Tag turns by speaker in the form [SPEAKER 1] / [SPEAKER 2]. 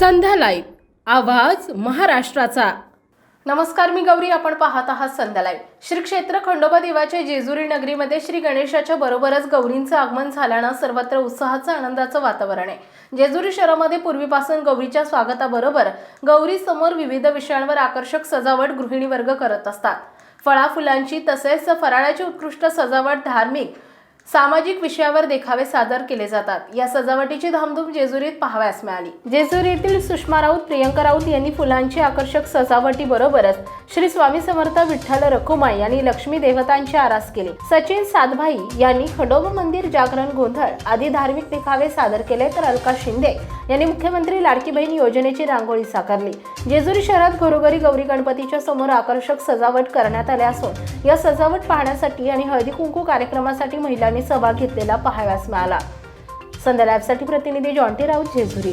[SPEAKER 1] संध्या live आवाज महाराष्ट्राचा. नमस्कार मी गौरी. आपण पाहत आहात संध्या लाईव्ह. श्री क्षेत्र खंडोबा देवाच्या जेजुरी नगरीमध्ये श्री गणेशाच्या बरोबरच गौरींचं आगमन झाल्यानं सर्वत्र उत्साहाचं आनंदाचं वातावरण आहे. जेजुरी शहरामध्ये पूर्वीपासून गौरीच्या स्वागताबरोबर गौरी समोर विविध विषयांवर आकर्षक सजावट गृहिणी वर्ग करत असतात. फळा फुलांची तसेच फराळाची उत्कृष्ट सजावट धार्मिक सामाजिक विषयावर देखावे सादर केले जातात. या सजावटीची धामधूम जेजुरीत पाहावयास मिळाली. जेजुरीतील सुषमा राऊत प्रियंका राऊत यांनी फुलांची आकर्षक सजावटीबरोबरच श्री स्वामी समर्थ विठ्ठल रखुमाई यांनी लक्ष्मी देवतांची आरास केली. सचिन सातभाई यांनी खंडोबा मंदिर जागरण गोंधळ आदी धार्मिक देखावे सादर केले तर अलका शिंदे यांनी मुख्यमंत्री लाडकी बहीण योजनेची रांगोळी साकारली. जेजुरी शहरात घरोघरी गौरी गणपतीच्या समोर आकर्षक सजावट करण्यात आल्या असून या सजावट पाहण्यासाठी आणि हळदी कुंकू कार्यक्रमासाठी महिलांनी सहभाग घेतलेला पाहाव्यास मिळाला. संध्या लॅबसाठी प्रतिनिधी जॉन्टी राऊत जेजुरी.